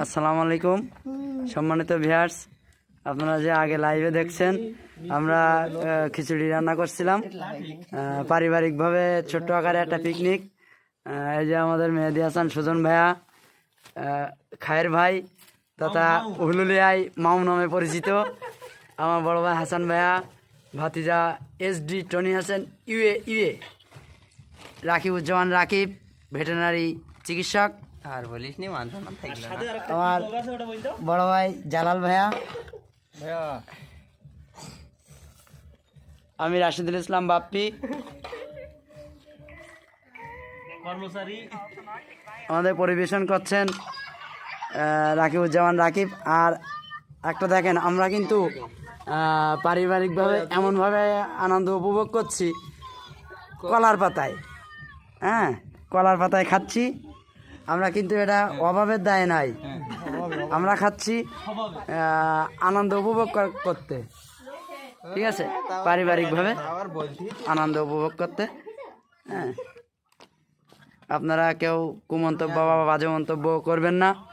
আসসালামু আলাইকুম। সম্মানিত ভিয়ার্স আপনারা যে আগে লাইভে দেখছেন, আমরা খিচুড়ি রান্না করছিলাম। পারিবারিকভাবে ছোট্ট আকারে একটা পিকনিক এই যে আমাদের মেহেদি হাসান, সুজন ভাইয়া খায়ের ভাই তথা হুলুলিয়াই মাউ নামে পরিচিত। আমার বড় ভাই হাসান ভাইয়া, ভাতিজা S D Tony Hasan UA UA Rakibuzzaman Rakib veterinary চিকিৎসক। আর বলিস নি মানতে না থাকলে আমার বড় ভাই জালাল ভাইয়া। আমি রাশিদুল ইসলাম বাপ্পি। কর্মচারী। আমাদের পরিবেশন করছেন রাকিবুজ্জামান রাকিব। আর একটা দেখেন আমরা কিন্তু পারিবারিকভাবে এমনভাবে আনন্দ উপভোগ করছি কলার পাতায়। হ্যাঁ কলার পাতায় খাচ্ছি। আমরা কিন্তু এটা অভাবের দায় নাই। আমরা খাচ্ছি আনন্দ উপভোগ কর- করতে। ঠিক আছে? পারিবারিকভাবে আনন্দ উপভোগ করতে। হ্যাঁ। আপনারা কেউ কুমন্তব্য বা বাজে মন্তব্য করবেন না।